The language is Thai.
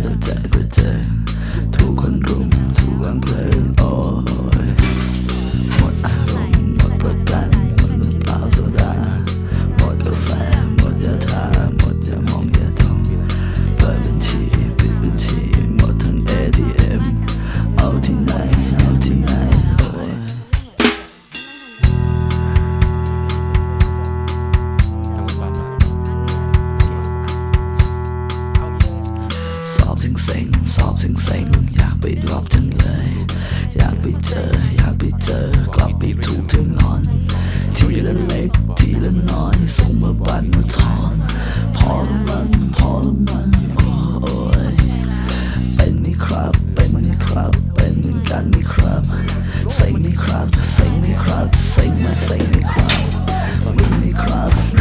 แล้เใจก็เจอถูกคนรุมถูกวางเพลิงโอ้ย ซ็งสอบเซ็งเซ็งอยากไปรอบทั้งเลย อยากไปเจอ อยากไปเจอกลับไปถูกถึงนอน ทีละเล็กทีละน้อยส่งมาบันมาทอนพอละมันพอละมันโอ้โอยเป็นนี่ครับเป็นนี่ครับ เป็นเหมือนกันนี่ครับเซ็งนี่ครับเซ็งนี่ครับเซ็งมาเซ็งนี่ครับมึงนี่ครับ